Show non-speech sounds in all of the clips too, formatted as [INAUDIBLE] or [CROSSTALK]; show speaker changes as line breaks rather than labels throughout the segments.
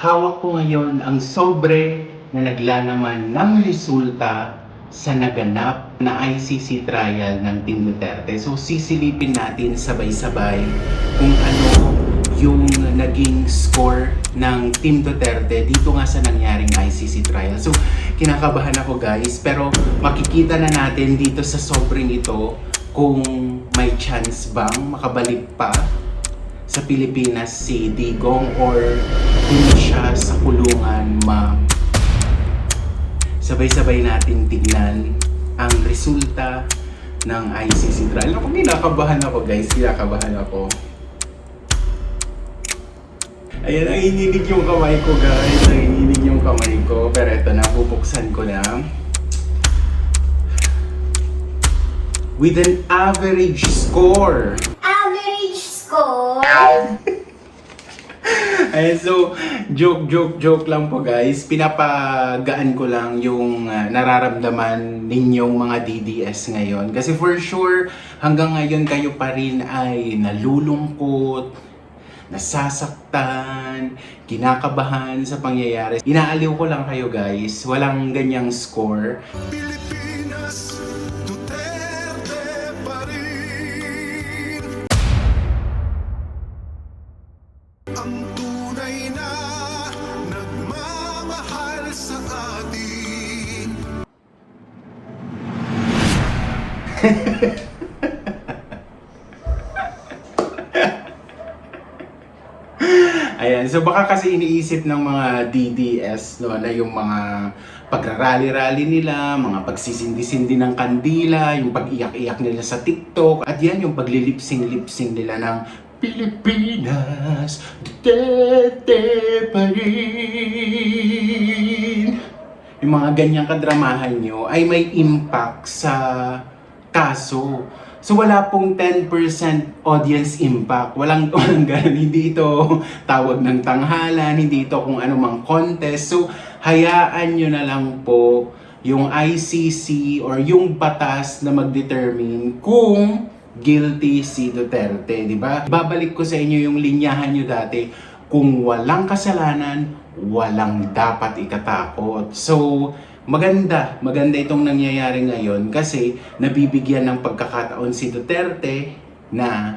hawak ko ngayon ang sobre na naglalaman ng resulta sa naganap na ICC trial ng Team Duterte. So sisilipin natin sabay-sabay kung ano yung naging score ng Team Duterte dito nga sa nangyaring ICC trial. So kinakabahan ako guys, pero makikita na natin dito sa sobrang ito kung may chance bang makabalik pa sa Pilipinas si Digong or hindi siya sa kulungan ma sabay-sabay natin tignan ang resulta ng ICC trial. Ako, kinakabahan ako guys, kinakabahan ako. Ayan, nanginginig yung kamay ko guys, nanginginig yung kamay ko. Pero eto na, bubuksan ko na. With an average score Ay, so, joke, joke, joke lang po guys. Pinapagaan ko lang yung ah, nararamdaman ninyong mga DDS ngayon. Kasi for sure, hanggang ngayon kayo pa rin ay nalulungkot, nasasaktan, kinakabahan sa pangyayari. Inaaliw ko lang kayo guys. Walang ganyang score.
Pilipinas, [LAUGHS]
Ayan, so baka kasi iniisip ng mga DDS no, na yung mga pagrarally-rally nila, mga pagsisindi-sindi ng kandila, yung pag-iyak-iyak nila sa TikTok, at yan yung paglilipsing-lipsing nila ng Pilipinas, Duterte pa rin. Yung mga ganyang kadramahan nyo ay may impact sa kaso. So wala pong 10% audience impact. Walang, [LAUGHS] walang ganun. Hindi ito tawag ng tanghalan, hindi ito kung ano mang contest. So hayaan nyo na lang po yung ICC or yung batas na mag-determine kung guilty si Duterte, di ba? Babalik ko sa inyo yung linyahan nyo dati. Kung walang kasalanan, walang dapat ikatakot. So, maganda, maganda itong nangyayari ngayon kasi nabibigyan ng pagkakataon si Duterte na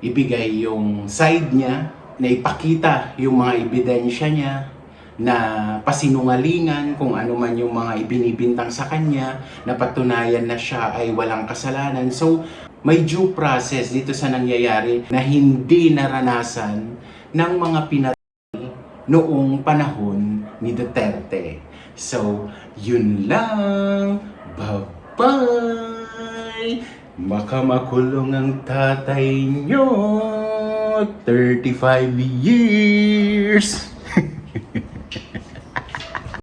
ibigay yung side niya, na ipakita yung mga ebidensya niya, na pasinungalingan kung ano man yung mga ibinibintang sa kanya, na patunayan na siya ay walang kasalanan. So, may due process dito sa nangyayari na hindi naranasan ng mga pinatay noong panahon ni Duterte. So, yun lang. Bye-bye! Baka makulong ang tatay nyo 35 years!